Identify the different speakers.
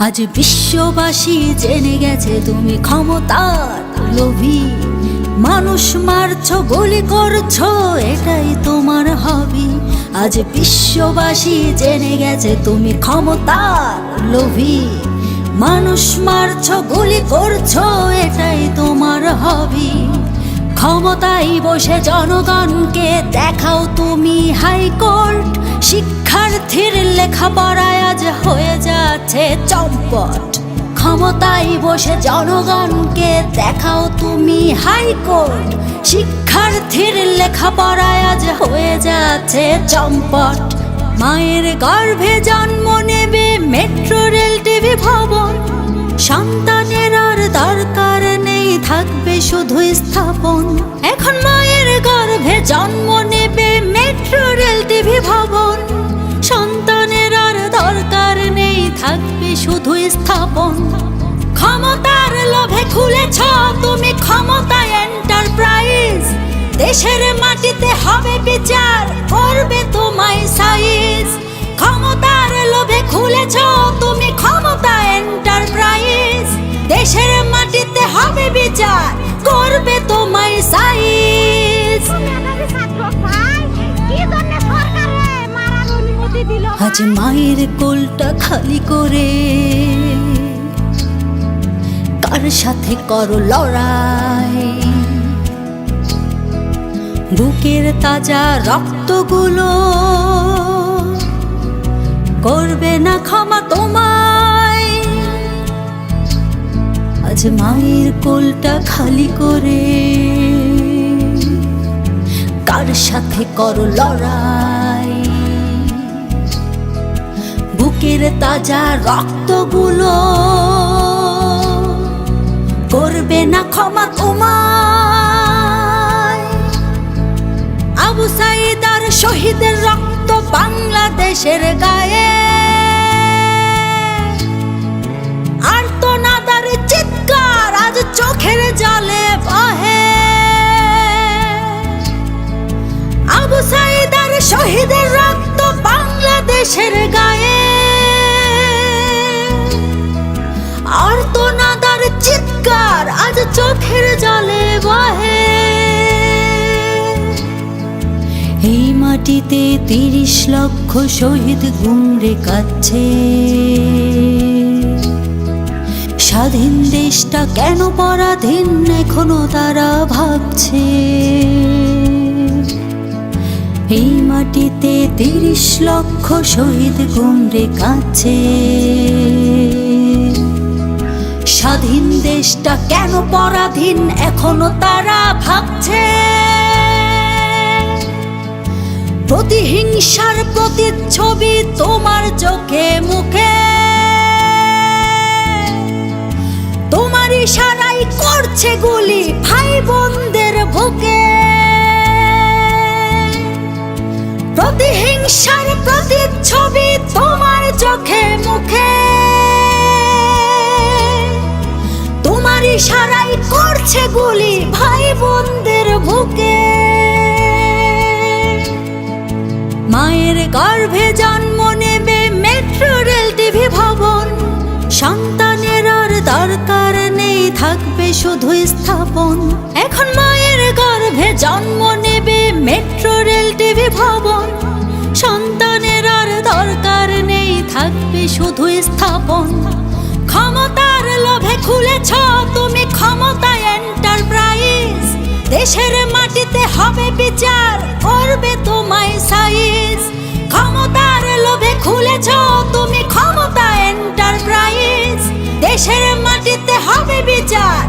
Speaker 1: আজ বিশ্ববাসী জেনে গেছে তুমি ক্ষমতার লোভী। মানুষ মারছ গুলি করছ, এটাই তোমার হবি। আজ বিশ্ববাসী জেনে গেছে তুমি ক্ষমতার লোভী। মানুষ মারছ গুলি করছ, এটাই তোমার হবি। ক্ষমতায় বসে জনগণকে দেখাও তুমি হাইকোর্ট। শিক্ষার্থীর লেখাপড়ায় আজ হয়ে যাচ্ছে চম্পট। ক্ষমতায় বসে জনগণকে দেখাও তুমি হাইকোর্ট। শিক্ষার্থীর লেখাপড়ায় আজ হয়ে যাচ্ছে চম্পট। মায়ের গর্ভে জন্ম নেবে মেট্রো রেল টিভি ভবন। সন্তানের আর দরকার নেই, থাকবে শুধু স্থাপন। এখন মায়ের গর্ভে জন্ম নেবে স্থাপন ক্ষমতার লোভে খুলেছ তুমি ক্ষমতা এন্টারপ্রাইজ দেশের মাটিতে হবে বিচার, করবে তোমায় সাইজ। ক্ষমতার লোভে খুলেছ তুমি ক্ষমতা এন্টারপ্রাইজ দেশের মাটিতে হবে বিচার, করবে তোমায় সাইজ। আজ মায়ের কোলটা খালি করে কার সাথে করো লড়াই। বুকের তাজা রক্তগুলো করবে না ক্ষমা তোমায়। আজ মায়ের কোলটা খালি করে কার সাথে করো লড়াই? বুকের তাজা রক্তগুলো করবে না ক্ষমা তোমায়। আবু সাইদ আর শহীদের রক্ত বাংলাদেশের গায়ে। আর তো নাদার চিৎকার আজ চোখের জলে বহে। আবু সাইদ আর শহীদের রক্ত বাংলাদেশের গায়ে। আর তো নাদার চিৎকার চোখের জলে বহে। এই মাটিতে তিরিশ লক্ষ শহীদ গুমরে কাচ্ছে স্বাধীন দেশটা কেন পরাধীন এখনও তারা ভাবছে? এই মাটিতে তিরিশ লক্ষ শহীদ গুমরে কাছে স্বাধীন দেশটা কেন পরাধীন এখনও তারা ভাবছে? প্রতিহিংসার প্রতিচ্ছবি তোমার চোখে মুখে। তোমার ইশারাই করছে গুলি ভাই বোনদের বুকে। প্রতিহিংসার ইশারাই করছে গুলি ভাই বোনদের বুকে। মায়ের গর্ভে জন্ম নেবে মেট্রো রেল টিভি ভবন। সন্তানের আর দরকার নেই, থাকবে শুধু স্থাপন। এখন মায়ের গর্ভে জন্ম নেবে মেট্রো রেল টিভি ভবন। সন্তানের আর দরকার নেই, থাকবে শুধু স্থাপন। ক্ষমতার লোভে খুলেছ তুমি ক্ষমতা এন্টারপ্রাইজ দেশের মাটিতে হবে বিচার, করবে তোমায় সাইজ। ক্ষমতার লোভে খুলেছ তুমি ক্ষমতা এন্টারপ্রাইজ দেশের মাটিতে হবে বিচার